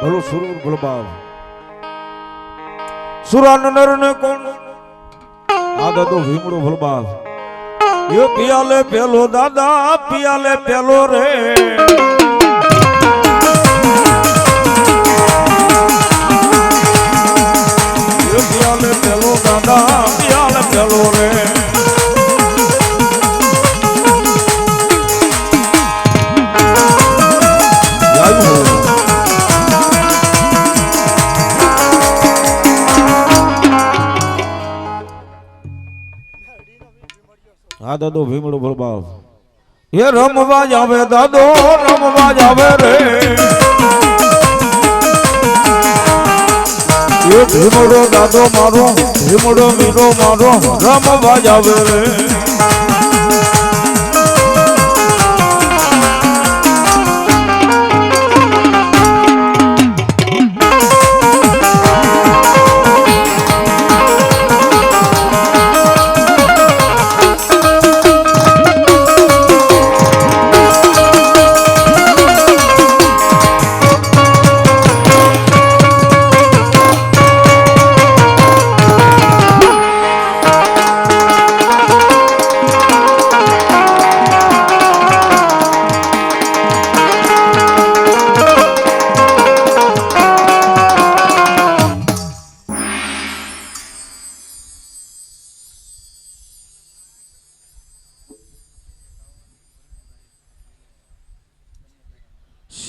ભલો સુરવીર બાપ સુરાન નર ને કોણ? આ દાદો ભીમડો ભલો બાપ યો પિયાલે પેલો દાદા, પિયાલે પેલો રે. હા દાદો ભીમડો ભલબાવ એ રમવા જાવે દાદો, રમવા જાવે રે. એ ભીમડો દાદો મારો, ભીમડો મીરો મારો, રમવા જાવે રે.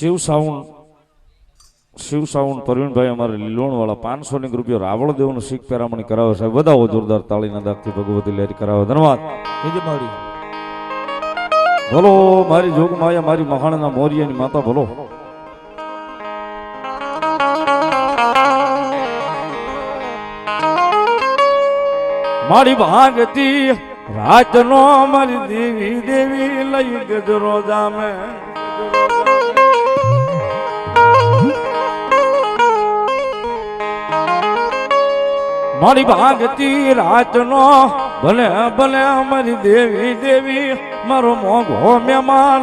શિવ સાઉન્ડ શિવ સાઉન્ડ પ્રવીણભાઈ અમારે લીલોણવાળા પાંચસો ની રૂપિયા રાવળ દેવનું શીખ પેરામણી કરાવે છે. વધાવો જોરદાર તાળીના દાખથી ભગવતી લહેરી કરાવે. ધન્યવાદ. મારી ભલો મારી જોગ માયા મારી મહાણના મોરિયાની માતા ભલો મારી ભાગતી રાતનો મારી દેવી દેવી લઈ ગજરો જામે. મારી ભાગતી રાતનો ભલે ભલે મારી દેવી દેવી, મારો મોઘો મહેમાન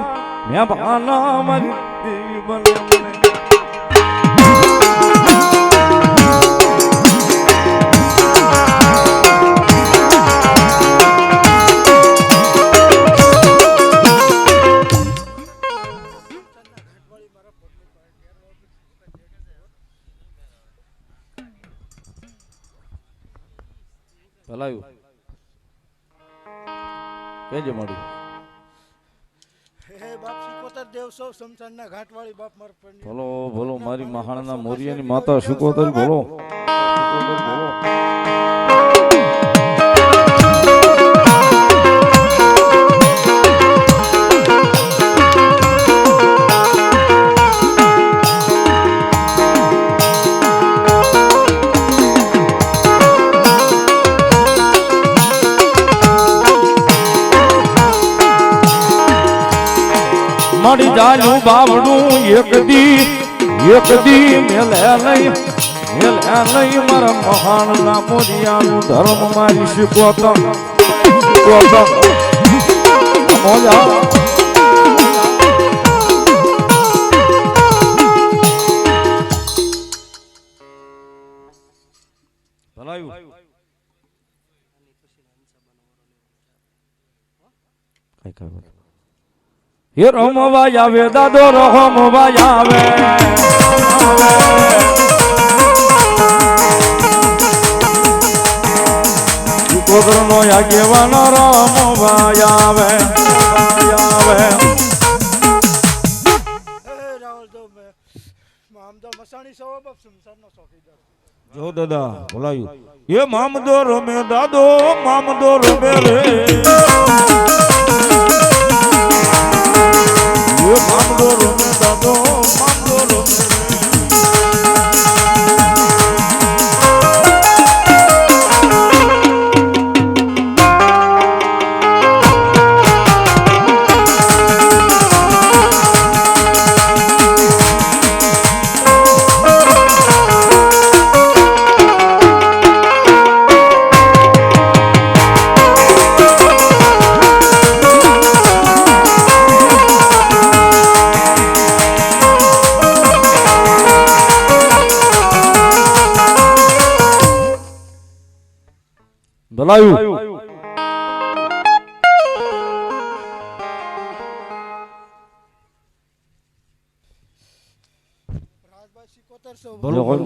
મહેમાન મારી દેવી, ભલે. બાપ માર મળ્યું ભલો ભલો મારી મહાણના મોરિયાની માતા શુકોતર ભલો ભલો. મળી જાનું બાવડું એક દી એક દી મેલે નહીં મેલે નહીં મારા મહાન ના મોરિયાનું ધર્મ મારી શીખવતમ શીખવતમ મોજા. કઈ કઈ હે રમવા આવે દાદો રમવા આવે કોદરનો આગેવાનો રમવા આવે આવે જો દાદા બોલાયું. એ મામદો રમે દાદો મામદો રમે રે.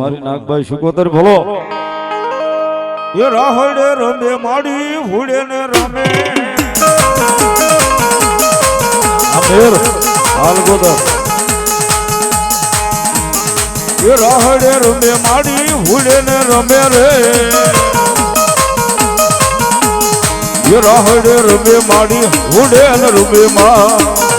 મારી નાગભાઈ બોલો. એ રાહડે રમે માડી ફૂડે ને રમે. આ મેર હાલગોદર એ રાહડે રમે માડી ફૂડે ને રમે રે. રાહડે રૂબે માડી ઉડે ને રૂબે માં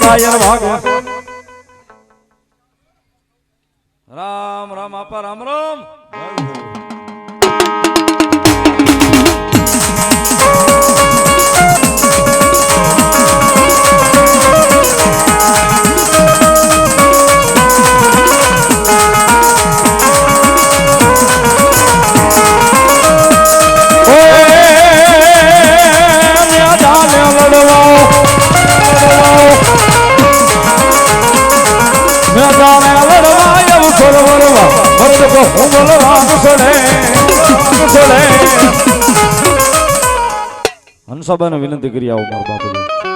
ખુલતા જાગે કાયર ભાગે. રામ રામ આપા રામ રામ. મેં જાણે લડવા એવું સોલ વરવા મરદ કો હંસાબાને વિનંતી કરી આવો મારા બાપુ